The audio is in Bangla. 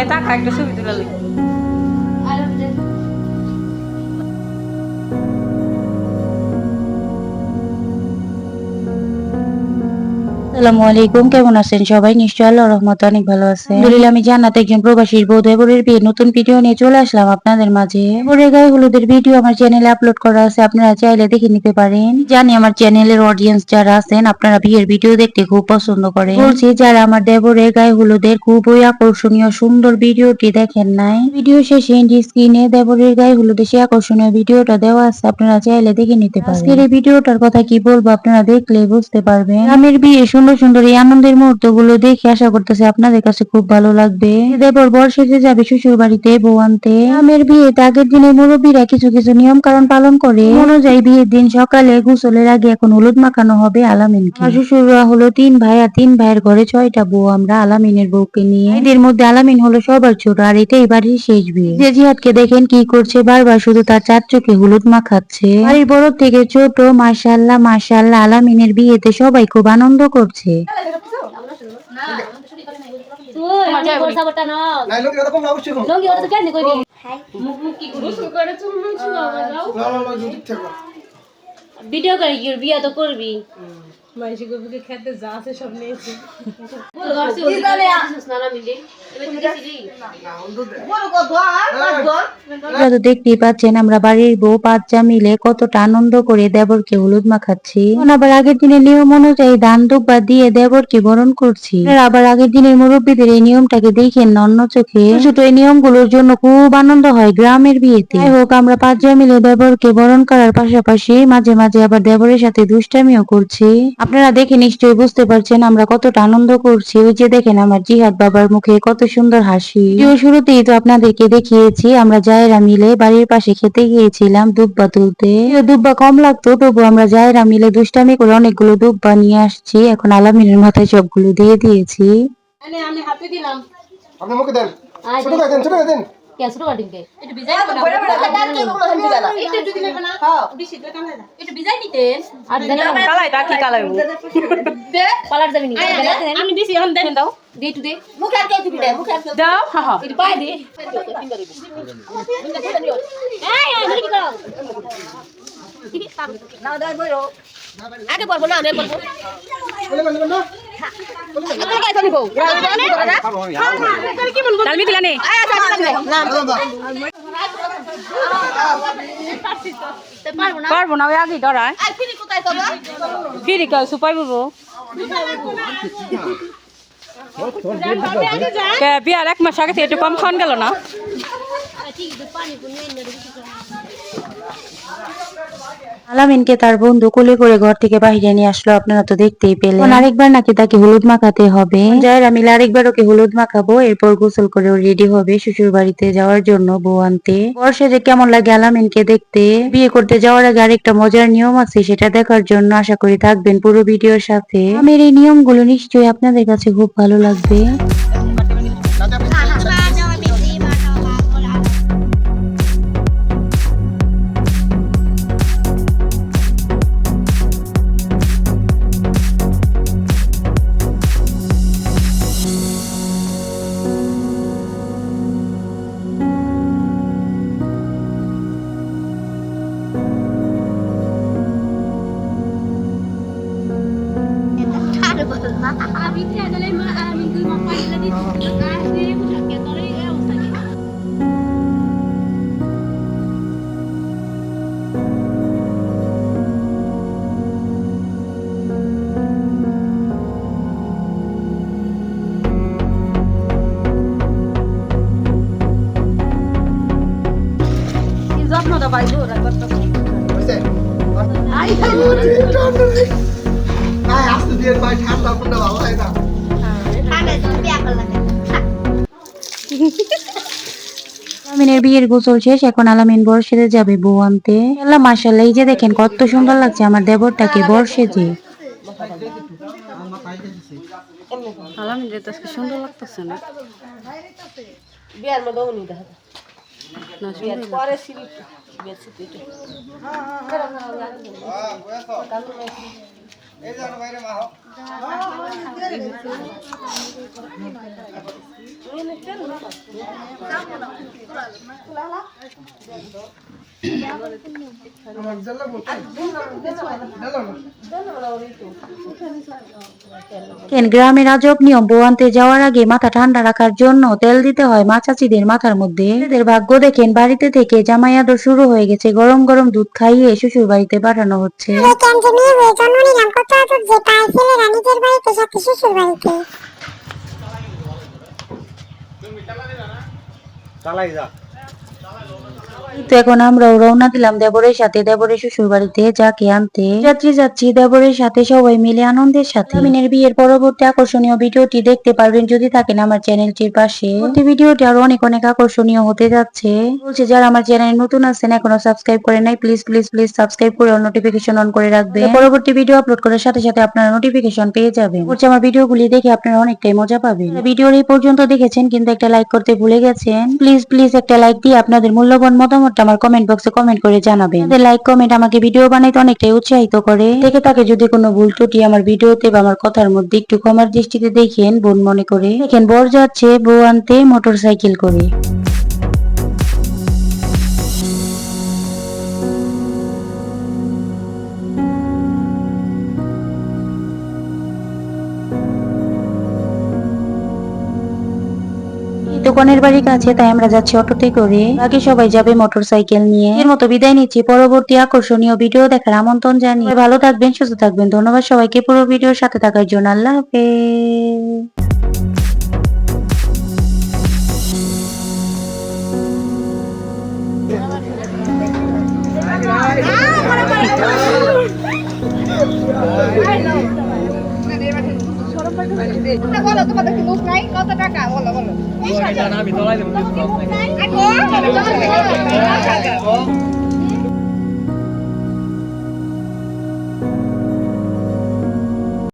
লে টাকা একটা ছবি তুলে আসসালামু আলাইকুম, কেমন আছেন সবাই? নিশ্চয়ই আল্লাহ রহমতে অনেক ভালো আছে আলহামদুলিল্লাহ, আমি জান্নাত একজন প্রবাসীর বউ দেবরের বিয়ে, নতুন ভিডিও নিয়ে চলে আসলাম আপনাদের মাঝে। দেবরের গায়ে হলুদের ভিডিও আমার চ্যানেলে আপলোড করা আছে, আপনারা চাইলে দেখে নিতে পারেন। জানি আমার চ্যানেলের অডিয়েন্স যারা আছেন, আপনারা বিয়ের ভিডিও দেখতে খুব পছন্দ করেন। বলছি, যারা আমার দেবরের গায়ে হলুদের খুবই আকর্ষণীয়, সুন্দর ভিডিওটি দেখেন নাই, ভিডিও শেষে স্ক্রিনে দেবরের গায়ে হলুদের সেই আকর্ষণীয় ভিডিওটা দেওয়া আছে, আপনারা চাইলে দেখে নিতে পারেন। আজকের এই ভিডিওটার কথা কি বলব, আপনারা দেখলে বুঝতে পারবেন। গ্রামের বিয়ে সুন্দর সুন্দর সুন্দর এই আনন্দের মুহূর্তগুলো দেখে আশা করতেছি আপনাদের কাছে খুব ভালো লাগবে। দেবর বর সেজে যাবে শ্বশুর বাড়িতে বউ আনতে। গ্রামের বিয়েতে আগের দিনে মুরব্বীরা কিছু কিছু নিয়ম কারণ পালন করে। অনুযায়ী বিয়ের দিন সকালে গোসলের আগে এখন হলুদ মাখানো হবে আলামিনকে। শ্বশুররা হলো তিন ভাই আর তিন ভাইয়ের ঘরে ছয়টা বউ, আমরা আলামিনের বউকে নিয়ে। এদের মধ্যে আলামিন হলো সবার ছোট আর এটাই বাড়ির শেষ বিয়ে। যে জিহাদকে দেখেন কি করছে, বারবার শুধু তার চার চোখে হলুদ মাখাচ্ছে। বাড়ির বড় থেকে ছোট মাশাল্লাহ মাশাল্লাহ আলামিনের বিয়েতে সবাই খুব আনন্দ করছে। ঠিক ভিডিও করে বিয়া তো করবি মাইশি গবিকে খেতে যা আছে সব নিয়েছি। তো দেখতেই পাচ্ছেন আমরা বাড়ির বউ বাচ্চা মিলে কতটা আনন্দ করে দেবরকে হলুদ মাখাচ্ছি আবার আগের দিনের নিয়ম অনুযায়ী দান দুব্বা দিয়ে দেবরকে বরণ করছি। আবার আগের দিনের মুরব্বীদের এই নিয়মটাকে দেখেন অন্য চোখে। ছোট এই নিয়মগুলোর জন্য খুব আনন্দ হয় গ্রামের বিয়েতে। যাই হোক আমরা পাঁচজন মিলে দেবরকে বরণ করার পাশাপাশি মাঝে মাঝে আবার দেবরের সাথে দুষ্টামিও করছি। আপনারা দেখে নিশ্চয়ই বুঝতে পারছেন আমরা কতটা আনন্দ করছি। ওই যে দেখেন আমার জিহাদ বাবার মুখে কত সুন্দর হাসি। শুরুতেই তো আপনাদেরকে দেখিয়েছি আমরা জায়েরা মিলে বাড়ির পাশে খেতে গিয়েছিলাম দুব্বা তুলতে। দুব্বা কম লাগতো তবু আমরা জায়েরা মিলে দুষ্টামি করে অনেকগুলো দুব্বা নিয়ে আসছি। এখন আলামিনের মাথায় সবগুলো দিয়ে দিয়েছি। আমি হাতে দিলাম। আপনি মুখে দেন। ছোট দেন ছোট দেন। কে ছোট বাটিকে একটু ভিজাই একটু যদি নেবে না বেশি কামাই না একটু ভিজাই নিতেন আর জানা কালাই তা কি কালাই দে পালার যাবি আমি দিছি এখন দেন দাও দে টু দে মুখ আর কে দিবি দে মুখ আর দাও হ্যাঁ হ্যাঁ এটা পায় দে এই ধরে কি করো আগে বলব না আমি বলব বলে বলে না তালমি দিলা নেই পারব না ওই আগে ডরায় ফিরি কাউ সুপাই বলব কে বিয়ার এক মাস আগে একটু কম খাওয়ান গেল না? আলামিনকে তার বন্ধু কোলে করে ঘর থেকে বাহিরে নিয়ে আসলো আপনারা তো দেখতেই পেলেন। আরেকবার নাকি তাকে হলুদ মাখাতে হবে। যারা মিলে আরেকবার ওকে হলুদ মাখাবো এরপর গোসল করে রেডি হবে শ্বশুর বাড়িতে যাওয়ার জন্য বউ আনতে। বর্ষে যে কেমন লাগে আলামিনকে দেখতে? বিয়ে করতে যাওয়ার আগে আরেকটা মজার নিয়ম আছে সেটা দেখার জন্য আশা করি থাকবেন পুরো ভিডিওর সাথে। আমার এই নিয়মগুলো নিশ্চয়ই আপনাদের কাছে খুব ভালো লাগবে। হইছে? আই আই আসতে দিয়ে ভাই ঠান্ডা ঠান্ডা ভালো হয় না। আলামিনের বিয়ের গোসল শেষ এখন আলামিন বর সেজে যাবে বউ আনতে। আল্লাহ মাশাল্লাহ এই যে দেখেন কত সুন্দর লাগছে আমার দেবরটাকে বর সেজে আলামিন আজকে সুন্দর লাগতেছে না। বিয়ার মধ্যে না বেশি কেন গ্রামের আজব নিয়ম বউ আনতে যাওয়ার আগে মাথা ঠান্ডা রাখার জন্য তেল দিতে হয় মা চাচিদের মাথার মধ্যে। এদের ভাগ্য দেখেন বাড়িতে থেকে জামাই আদর শুরু হয়ে গেছে। গরম গরম দুধ খাইয়ে শ্বশুর বাড়িতে পাঠানো হচ্ছে। জন্ম নিলাম কত আদর যে পায় ফেলে রানীদের বাড়িতে সাথে শ্বশুর বাড়িতে চালাই যা। তো এখন আমরাও রওনা দিলাম দেবরের সাথে, দেবরের শ্বশুর বাড়িতে যাকে আনতে। যাত্রী যাচ্ছি দেবরের সাথে সবাই মিলে আনন্দের সাথে। বিয়ের পরবর্তী আকর্ষণীয় ভিডিওটি দেখতে পারবেন যদি থাকেন আমার চ্যানেলটির পাশে। ভিডিওটি আরও অনেক অনেক আকর্ষণীয় হতে যাচ্ছে। বলছে, যারা আমার চ্যানেলে নতুন আছেন, এখনও সাবস্ক্রাইব করে নাই, প্লিজ প্লিজ প্লিজ সাবস্ক্রাইব করে নোটিফিকেশন অন করে রাখবেন। পরবর্তী ভিডিও আপলোড করার সাথে সাথে আপনারা নোটিফিকেশন পেয়ে যাবেন। বলছে, আমার ভিডিওগুলি দেখে আপনারা অনেকটাই মজা পাবেন। ভিডিওর এই পর্যন্ত দেখেছেন, কিন্তু একটা লাইক করতে ভুলে গেছেন। প্লিজ প্লিজ একটা লাইক দিয়ে আপনাদের মূল্যবান মতামতটা আমার কমেন্ট বক্সে কমেন্ট করে জানাবেন। লাইক কমেন্ট আমাকে ভিডিও বানাইতে অনেকটাই উৎসাহিত করে। দেখে তাকে যদি কোনো ভুল ত্রুটি আমার ভিডিওতে বা আমার কথার মধ্যে একটু কমার দৃষ্টিতে দেখেন, বোন মনে করে। দেখেন, বর যাচ্ছে, বউ আনতে মোটর সাইকেল করে। এই দোকানের বাড়ির কাছে, তাই আমরা যাচ্ছি অটোতে করে। বাকি সবাই যাবে মোটর সাইকেল নিয়ে। এর মতো বিদায় নিচ্ছি। পরবর্তী আকর্ষণীয় ভিডিও দেখার আমন্ত্রণ জানিয়ে। ভালো থাকবেন, সুস্থ থাকবেন। ধন্যবাদ সবাইকে পুরো ভিডিওর সাথে থাকার জন্য। আল্লাহ হাফেজ। তোমাদের কি মুখ নাই কত টাকা বলো বলো আমি তো